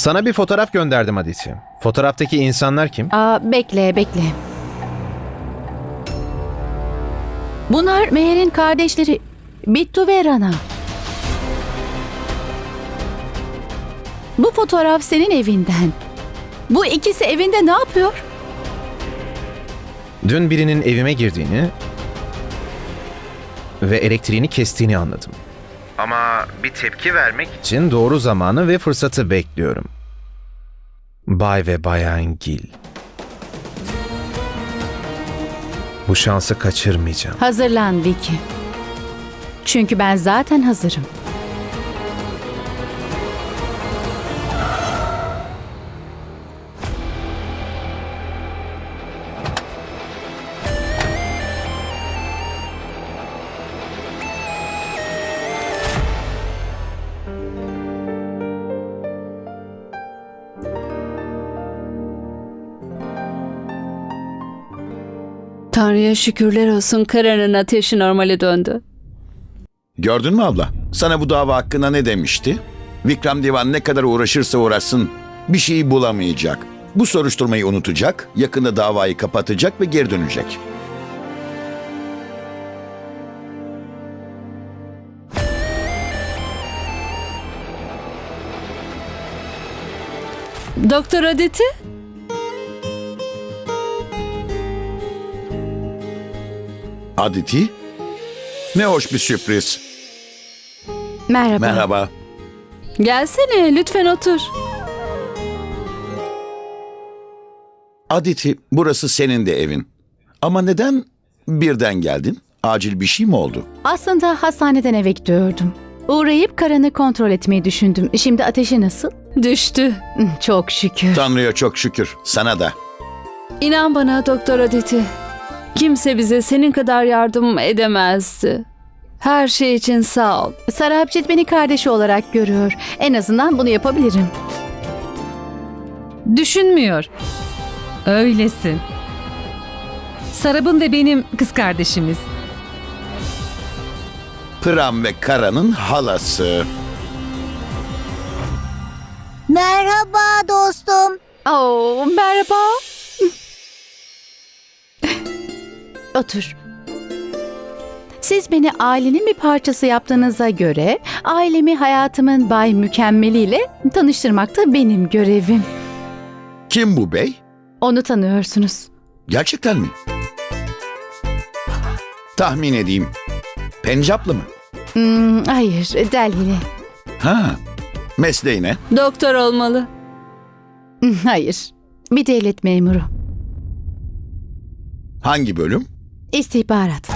Sana bir fotoğraf gönderdim Aditi. Fotoğraftaki insanlar kim? Aa, bekle, bekle. Bunlar Meher'in kardeşleri Bittu ve Rana. Bu fotoğraf senin evinden. Bu ikisi evinde ne yapıyor? Dün birinin evime girdiğini ve elektriğini kestiğini anladım. Ama bir tepki vermek için doğru zamanı ve fırsatı bekliyorum. Bay ve Bayan Gil. Bu şansı kaçırmayacağım. Hazırlan Vicky. Çünkü ben zaten hazırım. Tanrı'ya şükürler olsun Karan'ın ateşi normale döndü. Gördün mü abla? Sana bu dava hakkında ne demişti? Vikram Divan ne kadar uğraşırsa uğraşsın bir şeyi bulamayacak. Bu soruşturmayı unutacak, yakında davayı kapatacak ve geri dönecek. Doktor Aditi? Aditi? Ne hoş bir sürpriz. Merhaba. Merhaba. Gelsene lütfen otur. Aditi, burası senin de evin. Ama neden birden geldin? Acil bir şey mi oldu? Aslında hastaneden eve gidiyordum. Uğrayıp karanı kontrol etmeyi düşündüm. Şimdi ateşi nasıl? Düştü. Çok şükür. Tanrı'ya çok şükür. Sana da. İnan bana Doktor Aditi. Kimse bize senin kadar yardım edemezdi. Her şey için sağ ol. Sarapcit beni kardeşi olarak görüyor. En azından bunu yapabilirim. Düşünmüyor. Öylesin. Sarab'ın ve benim kız kardeşimiz. Pram ve Kara'nın halası. Merhaba dostum. Oo, merhaba. Otur. Siz beni ailenin bir parçası yaptığınıza göre ailemi hayatımın bay mükemmeliyle tanıştırmak da benim görevim. Kim bu bey? Onu tanıyorsunuz. Gerçekten mi? Tahmin edeyim. Pencaplı mı? Hmm, hayır, Delhili. Ha. Mesleği ne? Doktor olmalı. Hmm, Hayır, bir devlet memuru. Hangi bölüm? İstihbarat.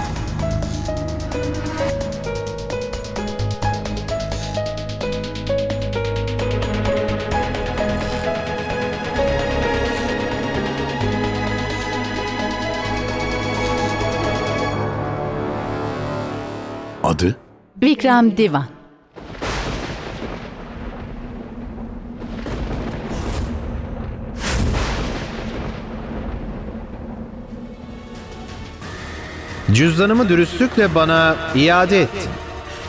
Adı? Vikram Divan. Cüzdanımı dürüstlükle bana iade ettin.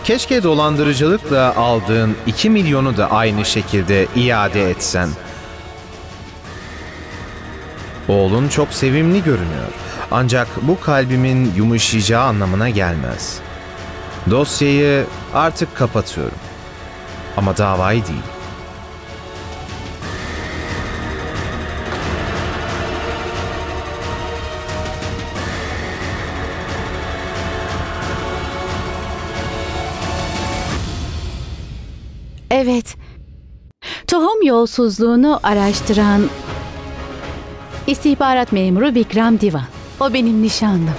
Keşke dolandırıcılıkla aldığın 2 milyonu da aynı şekilde iade etsen. Oğlun çok sevimli görünüyor. Ancak bu kalbimin yumuşayacağı anlamına gelmez. Dosyayı artık kapatıyorum. Ama davayı değil. Yolsuzluğunu araştıran istihbarat memuru Vikram Divan. O benim nişanlım.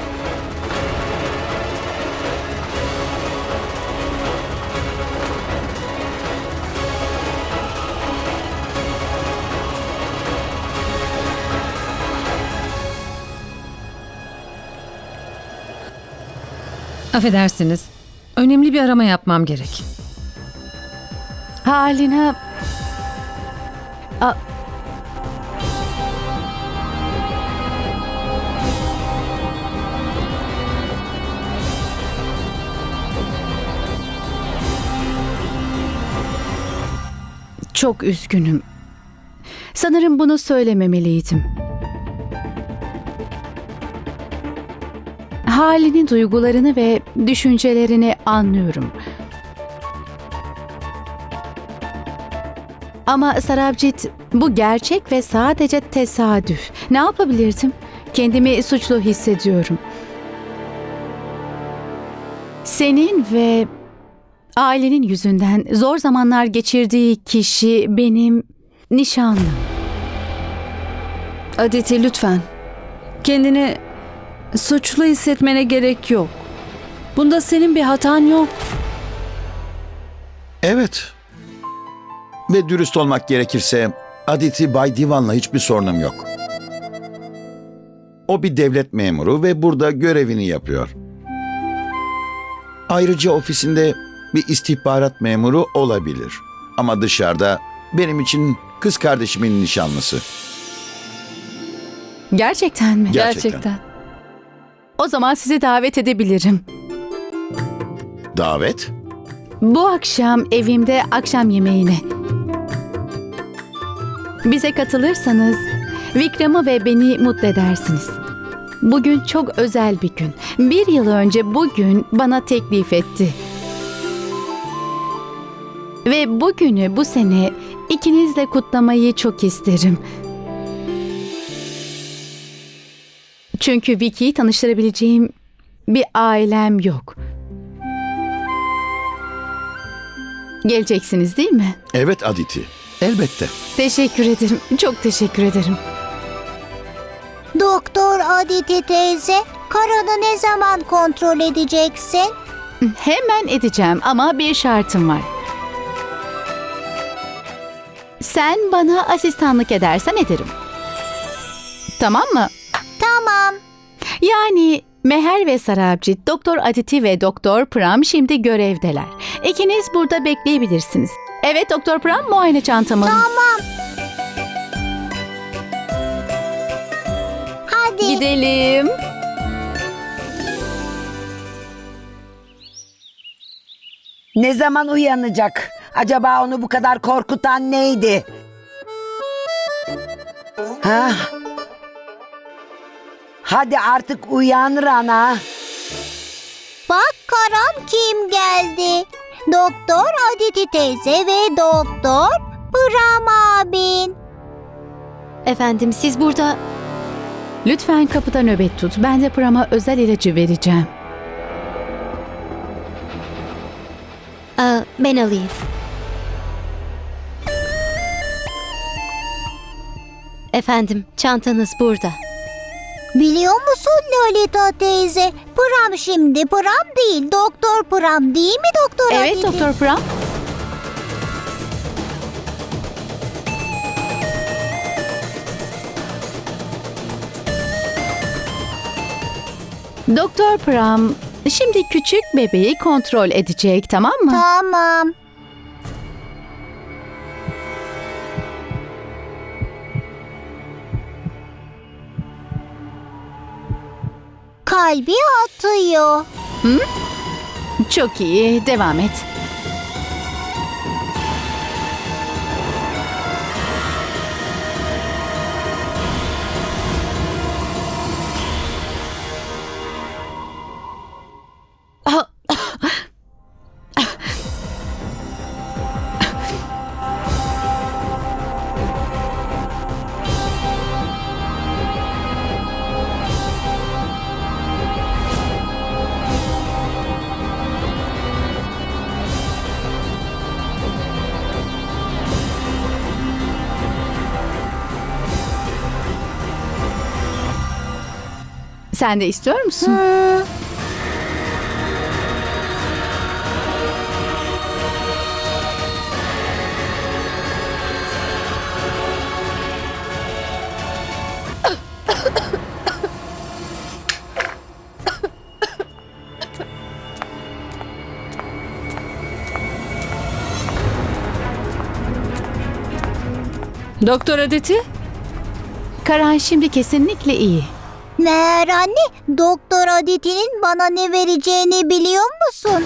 Affedersiniz. Önemli bir arama yapmam gerek. Haline... Çok üzgünüm. Sanırım bunu söylememeliydim. Halini, duygularını ve düşüncelerini anlıyorum. Ama Sarabjit bu gerçek ve sadece tesadüf. Ne yapabilirdim? Kendimi suçlu hissediyorum. Senin ve ailenin yüzünden zor zamanlar geçirdiği kişi benim nişanlım. Aditi lütfen. Kendini suçlu hissetmene gerek yok. Bunda senin bir hatan yok. Evet. Ve dürüst olmak gerekirse Aditi Bay Divan'la hiçbir sorunum yok. O bir devlet memuru ve burada görevini yapıyor. Ayrıca ofisinde bir istihbarat memuru olabilir. Ama dışarıda benim için kız kardeşimin nişanlısı. Gerçekten mi? Gerçekten. O zaman sizi davet edebilirim. Davet? Bu akşam evimde akşam yemeğine. Bize katılırsanız Vikram'ı ve beni mutlu edersiniz. Bugün çok özel bir gün. Bir yıl önce bugün bana teklif etti. Ve bugünü bu sene ikinizle kutlamayı çok isterim. Çünkü Vicky'yi tanıştırabileceğim bir ailem yok. Geleceksiniz değil mi? Evet Aditi. Elbette. Teşekkür ederim. Çok teşekkür ederim. Doktor Aditi teyze, Karan'ı ne zaman kontrol edeceksin? Hemen edeceğim ama bir şartım var. Sen bana asistanlık edersen ederim. Tamam mı? Tamam. Yani Meher ve Sarabjit, Doktor Aditi ve Doktor Pram şimdi görevdeler. İkiniz burada bekleyebilirsiniz. Evet Doktor Pram muayene çantamı. alın. Tamam. Hadi. Gidelim. Ne zaman uyanacak? Acaba onu bu kadar korkutan neydi? Ha? Hadi artık uyan Rana. Bak Karan kim geldi? Doktor Aditi teyze ve Doktor Pram abin. Efendim siz burada Lütfen kapıda nöbet tut. Ben de Pram'a özel ilacı vereceğim. Aa, ben alayım. Efendim çantanız burada. Biliyor musun Lolita teyze? Pram şimdi Pram değil, Doktor Pram değil mi Doktor Evet Aditi? Doktor Pram. Doktor Pram şimdi küçük bebeği kontrol edecek tamam mı? Tamam. Kalbi atıyor. Çok iyi devam et. Sen de istiyor musun? Doktor Aditi? Karan şimdi kesinlikle iyi. Meğer anne doktor Aditi'nin bana ne vereceğini biliyor musun?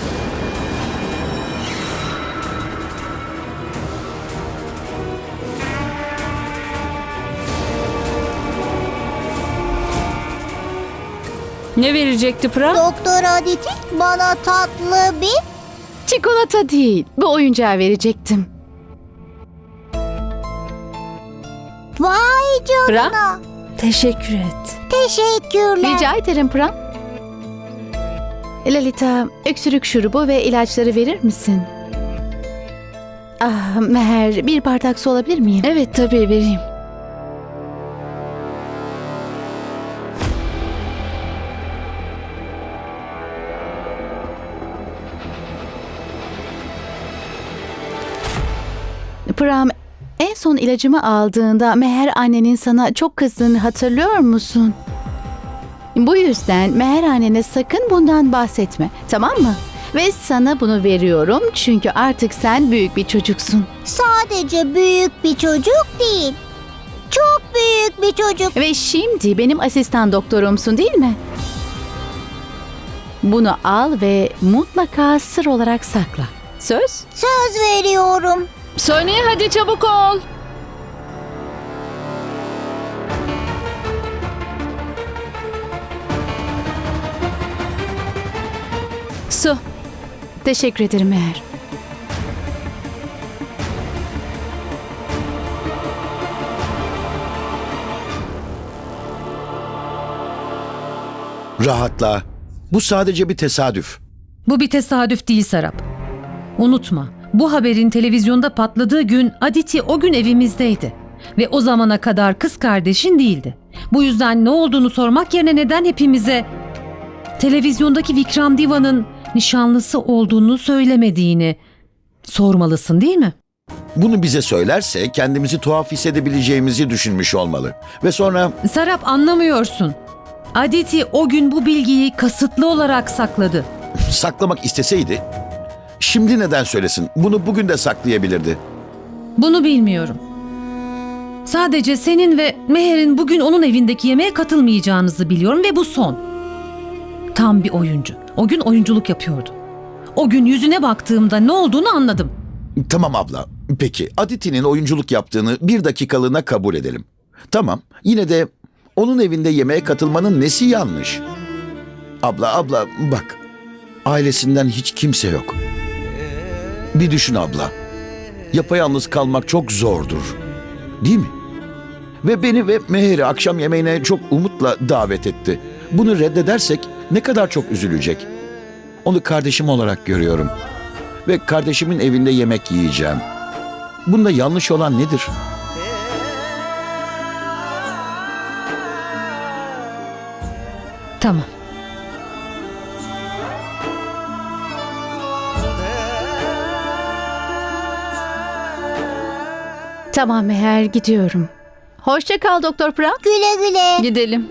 Ne verecekti Pıra? Doktor Aditi bana tatlı bir Çikolata değil, bu oyuncağı verecektim. vay canına. Teşekkür et. Teşekkürler. Rica ederim Pram. Lalita, öksürük şurubu ve ilaçları verir misin? Ah, Meher, bir bardak su alabilir miyim? Evet tabii vereyim. Pram, son ilacımı aldığında Meher annenin sana çok kızdığını hatırlıyor musun? Bu yüzden Meher annene sakın bundan bahsetme, tamam mı? Ve sana bunu veriyorum çünkü artık sen büyük bir çocuksun. Sadece büyük bir çocuk değil. Çok büyük bir çocuk. Ve şimdi benim asistan doktorumsun değil mi? Bunu al ve mutlaka sır olarak sakla. Söz? Söz veriyorum. Sony hadi çabuk ol. Su. Teşekkür ederim Meher. Rahatla. Bu sadece bir tesadüf. Bu bir tesadüf değil Sarap. Unutma, bu haberin televizyonda patladığı gün Aditi o gün evimizdeydi. Ve o zamana kadar kız kardeşin değildi. Bu yüzden ne olduğunu sormak yerine neden hepimize televizyondaki Vikram Diva'nın nişanlısı olduğunu söylemediğini sormalısın değil mi? Bunu bize söylerse kendimizi tuhaf hissedebileceğimizi düşünmüş olmalı. Ve sonra Sarap anlamıyorsun. Aditi o gün bu bilgiyi kasıtlı olarak sakladı. saklamak isteseydi, şimdi neden söylesin? Bunu bugün de saklayabilirdi. Bunu bilmiyorum. Sadece senin ve Meher'in bugün onun evindeki yemeğe katılmayacağınızı biliyorum ve bu son. Tam bir oyuncu. O gün oyunculuk yapıyordu. O gün yüzüne baktığımda ne olduğunu anladım. Tamam abla. Peki Aditi'nin oyunculuk yaptığını bir dakikalığına kabul edelim. Tamam. Yine de onun evinde yemeğe katılmanın nesi yanlış? Abla abla bak. Ailesinden hiç kimse yok. Bir düşün abla. Yapayalnız kalmak çok zordur. Değil mi? Ve beni ve Meher'i akşam yemeğine çok umutla davet etti. Bunu reddedersek ne kadar çok üzülecek. Onu kardeşim olarak görüyorum ve kardeşimin evinde yemek yiyeceğim. Bunda yanlış olan nedir? Tamam. Tamam Meher, gidiyorum. Hoşça kal Doktor Pram. Güle güle. Gidelim.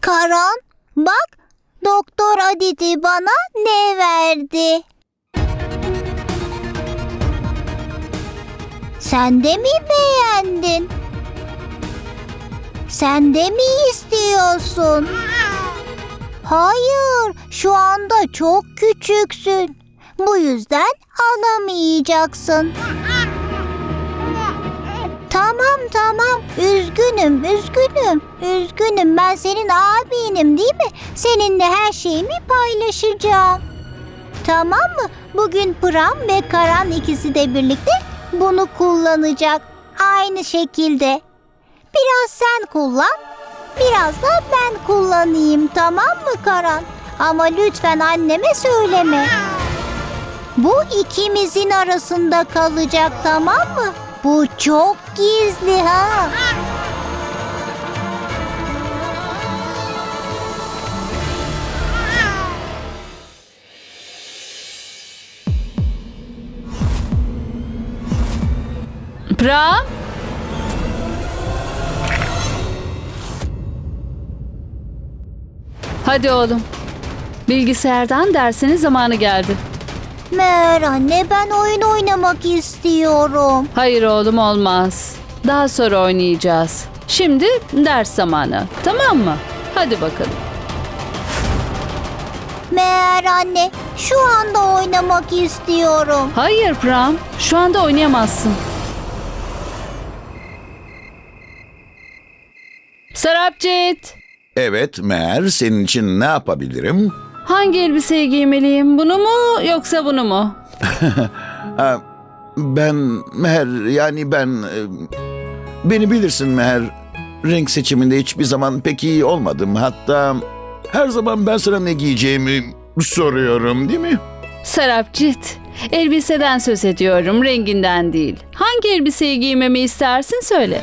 Karan, bak Doktor Aditi bana ne verdi? Sen de mi beğendin? Sen de mi istiyorsun? Hayır, şu anda çok küçüksün. Bu yüzden alamayacaksın. Tamam tamam. Üzgünüm, üzgünüm. Üzgünüm. Ben senin abinim değil mi? Seninle her şeyimi paylaşacağım. Tamam mı? Bugün Pram ve Karan ikisi de birlikte bunu kullanacak. Aynı şekilde. Biraz sen kullan, biraz da ben kullanayım. Tamam mı Karan? Ama lütfen anneme söyleme. Bu ikimizin arasında kalacak tamam mı? Bu çok gizli ha. Pram. Hadi oğlum. Bilgisayardan dersinin zamanı geldi. Meğer anne ben oyun oynamak istiyorum. Hayır oğlum olmaz. Daha sonra oynayacağız. Şimdi ders zamanı. Tamam mı? Hadi bakalım. Meğer anne şu anda oynamak istiyorum. Hayır Pram, şu anda oynayamazsın. Sarapcit, Evet Meğer senin için ne yapabilirim? hangi elbiseyi giymeliyim? Bunu mu yoksa bunu mu? Ha, ben Meğer yani ben... e, Beni bilirsin Meğer. Renk seçiminde hiçbir zaman pek iyi olmadım. Hatta her zaman ben sana ne giyeceğimi soruyorum değil mi? Sarapcit, elbiseden söz ediyorum, renginden değil. Hangi elbiseyi giymemi istersin söyle.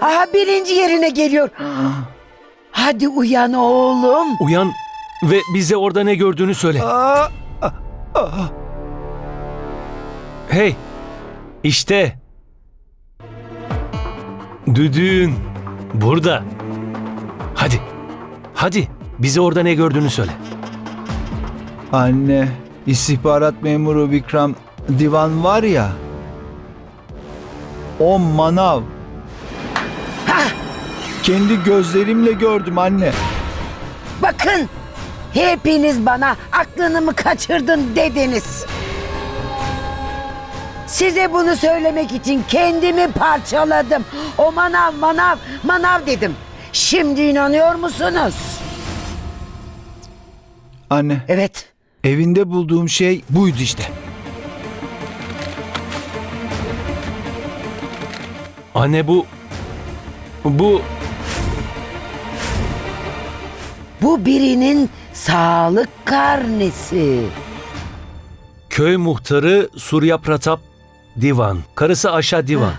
Aha birinci yerine geliyor. Hadi uyan oğlum. Uyan ve bize orada ne gördüğünü söyle. Hey, işte. Düdüğün burada. Hadi, hadi bize orada ne gördüğünü söyle. Anne, istihbarat memuru Vikram Divan var ya. O manav. Kendi gözlerimle gördüm anne. Bakın hepiniz bana aklını mı kaçırdın dediniz. Size bunu söylemek için kendimi parçaladım. O manav manav manav dedim. Şimdi inanıyor musunuz? Anne, Evet. evinde bulduğum şey buydu işte. Anne bu... Bu... Bu birinin sağlık karnesi. Köy muhtarı Surya Pratap Divan, karısı Aşa Divan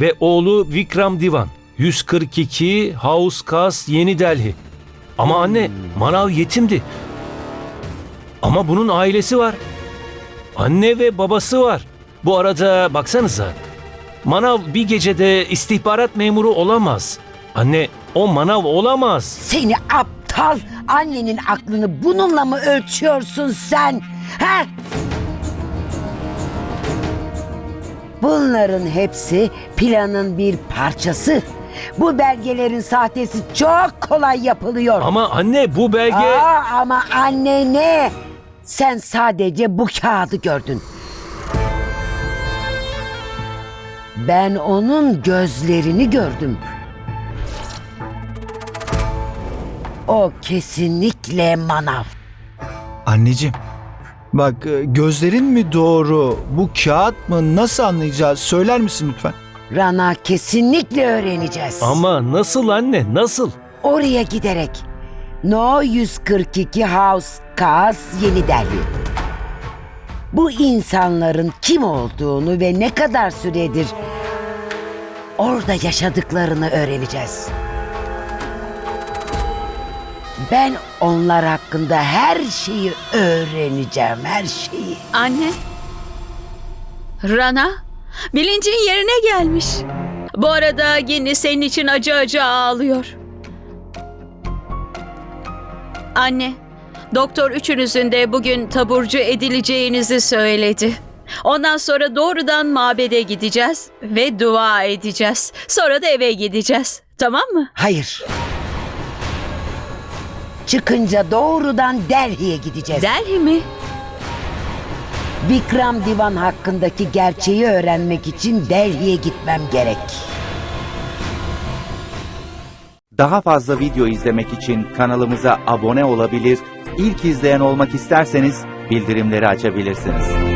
ve oğlu Vikram Divan. 142 House Kas Yeni Delhi. Ama anne manav yetimdi. Ama bunun ailesi var. Anne ve babası var. Bu arada baksanıza. Manav bir gecede istihbarat memuru olamaz. Anne o manav olamaz. Seni aptal annenin aklını bununla mı ölçüyorsun sen? He? Bunların hepsi planın bir parçası. Bu belgelerin sahtesi çok kolay yapılıyor. Ama anne bu belge... Aa, ama anne ne? Sen sadece bu kağıdı gördün. Ben onun gözlerini gördüm. O kesinlikle manav. Anneciğim, bak e, gözlerin mi doğru, bu kağıt mı nasıl anlayacağız söyler misin lütfen? Rana kesinlikle öğreneceğiz. Ama nasıl anne nasıl? Oraya giderek. No 142 House Kas Yeni Delhi. Bu insanların kim olduğunu ve ne kadar süredir orada yaşadıklarını öğreneceğiz. Ben onlar hakkında her şeyi öğreneceğim, her şeyi. Anne. Rana, bilincin yerine gelmiş. Bu arada Gini senin için acı acı ağlıyor. Anne, doktor üçünüzün de bugün taburcu edileceğinizi söyledi. Ondan sonra doğrudan mabede gideceğiz ve dua edeceğiz. Sonra da eve gideceğiz. Tamam mı? Hayır. Çıkınca doğrudan Delhi'ye gideceğiz. Delhi mi? Vikram Divan hakkındaki gerçeği öğrenmek için Delhi'ye gitmem gerek. Daha fazla video izlemek için kanalımıza abone olabilir, ilk izleyen olmak isterseniz bildirimleri açabilirsiniz.